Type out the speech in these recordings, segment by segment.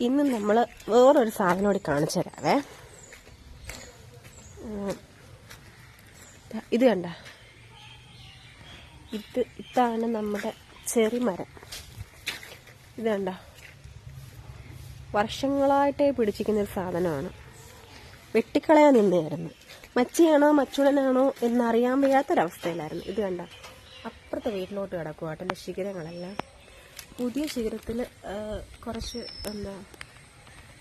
ഇന്ന് നമ്മൾ വേറൊരു സാധനം കൂടി കാണിച്ചു തരാവേ. ഇത് കണ്ട. ഇത് ഇതാണ് നമ്മുടെ ചെറി മരം. ഇത് കണ്ട. വർഷങ്ങളായിട്ടേ പിടിച്ചിരിക്കുന്ന ഒരു സാധനമാണ്. വെട്ടിക്കളയാൻ നിന്നായിരുന്നു മച്ചിയാണോ മച്ചുളനാണോ എന്നറിയാൻ വയ്യാത്തൊരവസ്ഥയിലായിരുന്നു. ഇത് കണ്ട. അപ്പുറത്തെ വീട്ടിലോട്ട് കിടക്കുക ഏട്ടന്റെ ശിഖരങ്ങളെല്ലാം. പുതിയ ശിഖരത്തിൽ കുറച്ച് എന്താ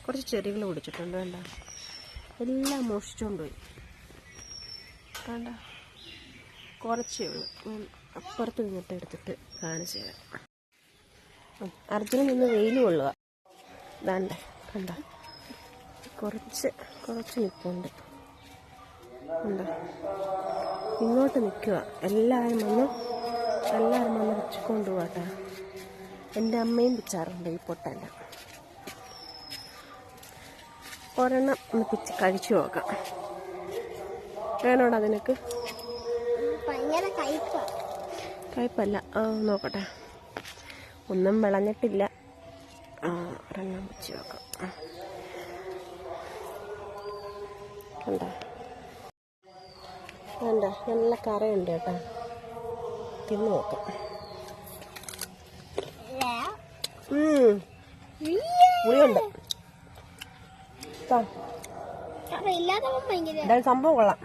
കുറച്ച് ചെടികൾ പിടിച്ചിട്ടുണ്ട് വേണ്ട എല്ലാം മോഷിച്ചുകൊണ്ട് പോയി. വേണ്ട കുറച്ചേ ഉള്ളൂ. ഞാൻ അപ്പുറത്ത് നിന്നിട്ട് എടുത്തിട്ട് കാണിച്ചു തരാം. അർജുനൻ നിന്ന് വെയിൽ കൊള്ളുക വേണ്ട കണ്ട? കുറച്ച് കുറച്ച് നിൽപ്പുണ്ട് ഇങ്ങോട്ട് നിൽക്കുക എല്ലാവരും വന്ന് എല്ലാവരും വന്ന് വെച്ചുകൊണ്ട് പോകട്ടെ എന്റെ അമ്മയും പിച്ചാറുണ്ട് ഈ പൊട്ടല്ല ഒരെണ്ണം ഒന്ന് പിച്ച് കഴിച്ചു നോക്കാം. വേണോടാ നിനക്ക്? കയ്പല്ല ആ നോക്കട്ടെ. ഒന്നും വിളഞ്ഞിട്ടില്ല. ആ ഒരെണ്ണം വെച്ച് നോക്കാം. കണ്ടോ? വേണ്ട നല്ല കറയുണ്ട് കേട്ടോ. തിന്നു നോക്കാം. പുളിയുണ്ട് സംഭവം കൊള്ളാം.